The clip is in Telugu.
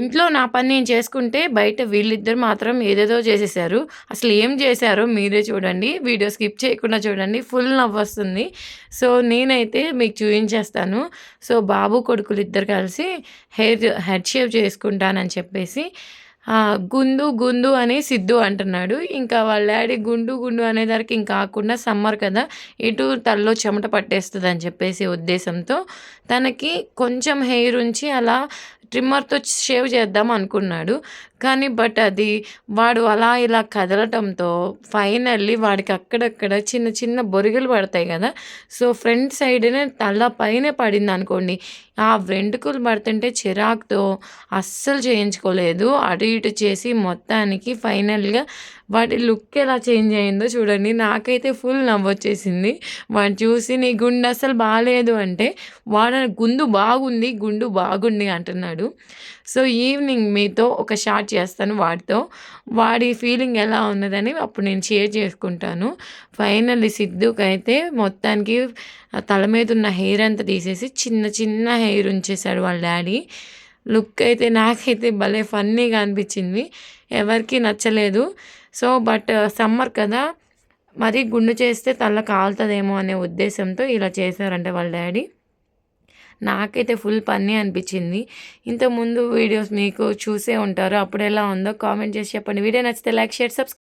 ఇంట్లో నా పని నేను చేసుకుంటే బయట వీళ్ళిద్దరు మాత్రం ఏదేదో చేసేసారు అసలు ఏం చేశారో మీరే చూడండి. వీడియో స్కిప్ చేయకుండా చూడండి. ఫుల్ నవ్వొస్తుంది సో నేనైతే మీకు చూపించేస్తాను. సో బాబు కొడుకులు ఇద్దరు కలిసి హెయిర్ హెడ్ షేవ్ చేసుకుంటానని చెప్పేసి గుండు గుండు అని సిద్ధు అంటున్నాడు. ఇంకా వాళ్ళ డాడీ గుండు గుండు అనేదానికి ఇంకా కాకుండా సమ్మర్ కదా ఇటు తలలో చెమట పట్టేస్తుంది అని చెప్పేసి ఉద్దేశంతో తనకి కొంచెం హెయిర్ ఉంచి అలా ట్రిమ్మర్తో షేవ్ చేద్దాం అనుకున్నాడు. కానీ బట్ అది వాడు అలా ఇలా కదలటంతో ఫైనల్లీ వాడికి అక్కడక్కడ చిన్న చిన్న బొరిగలు పడతాయి కదా. సో ఫ్రంట్ సైడ్నే తల పైన పడింది అనుకోండి. ఆ వెంట్రుకలు పడుతుంటే చిరాకుతో అస్సలు చేయించుకోలేదు. అటు ఇటు చేసి మొత్తానికి ఫైనల్గా వాటి లుక్ ఎలా చేంజ్ అయిందో చూడండి. నాకైతే ఫుల్ నవ్వొచ్చేసింది. వాడు చూసి నీ గుండె అసలు బాగాలేదు అంటే వాడు గుండు బాగుంది గుండు బాగుంది అంటున్నాడు. సో ఈవినింగ్ మీతో ఒక షార్ట్ చేస్తాను వాడితో. వాడి ఫీలింగ్ ఎలా ఉన్నదని అప్పుడు నేను షేర్ చేసుకుంటాను. ఫైనల్లీ సిద్ధుకి అయితే మొత్తానికి తల మీద ఉన్న హెయిర్ అంతా తీసేసి చిన్న చిన్న హెయిర్ ఉంచేశాడు వాళ్ళ డాడీ లుక్ అయితే నాకైతే భలే ఫన్నీగా అనిపించింది. ఎవరికి నచ్చలేదు. సో బట్ సమ్మర్ కదా మరీ గుండు చేస్తే తల కాలుతుందేమో అనే ఉద్దేశంతో ఇలా చేశారంటే వాళ్ళ డాడీ నాకైతే ఫుల్ పని అనిపించింది. ఇంతకుముందు వీడియోస్ మీకు చూసే ఉంటారు. అప్పుడు ఎలా ఉందో కామెంట్ చేసి చెప్పండి. వీడియో నచ్చితే లైక్ షేర్ సబ్స్క్రైబ్